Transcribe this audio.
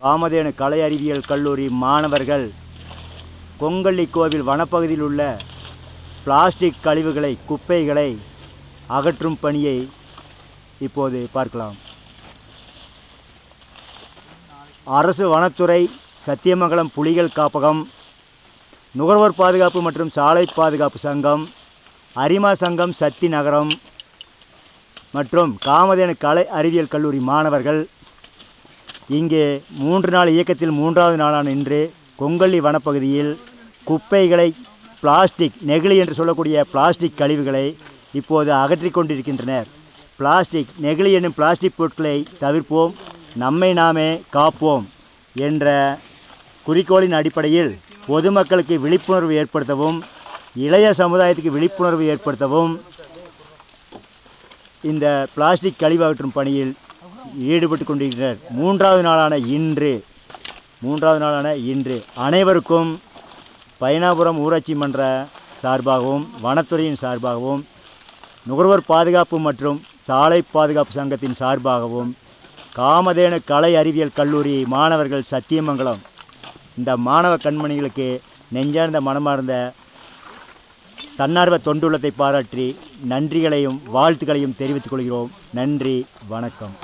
காமதேனு கலை அறிவியல் கல்லூரி மாணவர்கள் கொங்கள்ளி கோவில் வனப்பகுதியில் உள்ள பிளாஸ்டிக் கழிவுகளை குப்பைகளை அகற்றும் பணியை இப்போது பார்க்கலாம். அரசு வனத்துறை சத்தியமங்கலம் புலிகள் காப்பகம் நுகர்வோர் பாதுகாப்பு மற்றும் சாலை பாதுகாப்பு சங்கம் அரிமா சங்கம் சக்தி நகரம் மற்றும் காமதேனு கலை அறிவியல் கல்லூரி மாணவர்கள் இங்கே மூன்று நாள் இயக்கத்தில் மூன்றாவது நாளான இன்று கொங்கல்லி வனப்பகுதியில் குப்பைகளை பிளாஸ்டிக் நெகிழி என்று சொல்லக்கூடிய பிளாஸ்டிக் கழிவுகளை இப்போது அகற்றிக் கொண்டிருக்கின்றனர். பிளாஸ்டிக் நெகிழி என்னும் பிளாஸ்டிக் பொருட்களை தவிர்ப்போம் நம்மை நாமே காப்போம் என்ற குறிக்கோளின் அடிப்படையில் பொதுமக்களுக்கு விழிப்புணர்வு ஏற்படுத்தவும் இளைய சமுதாயத்துக்கு விழிப்புணர்வு ஏற்படுத்தவும் இந்த பிளாஸ்டிக் கழிவு அகற்றும் பணியில் ஈடுபட்டு கொண்டிருக்கிறார் மூன்றாவது நாளான இன்று மூன்றாவது நாளான இன்று அனைவருக்கும் பயணாபுரம் ஊராட்சி மன்ற சார்பாகவும் வனத்துறையின் சார்பாகவும் நுகர்வோர் பாதுகாப்பு மற்றும் சாலை பாதுகாப்பு சங்கத்தின் சார்பாகவும் காமதேனு கலை அறிவியல் கல்லூரி மாணவர்கள் சத்தியமங்கலம் இந்த மாணவ கண்மணிகளுக்கு நெஞ்சார்ந்த மனமார்ந்த தன்னார்வ தொண்டுள்ளத்தை பாராட்டி நன்றிகளையும் வாழ்த்துக்களையும் தெரிவித்துக் கொள்கிறோம். நன்றி வணக்கம்.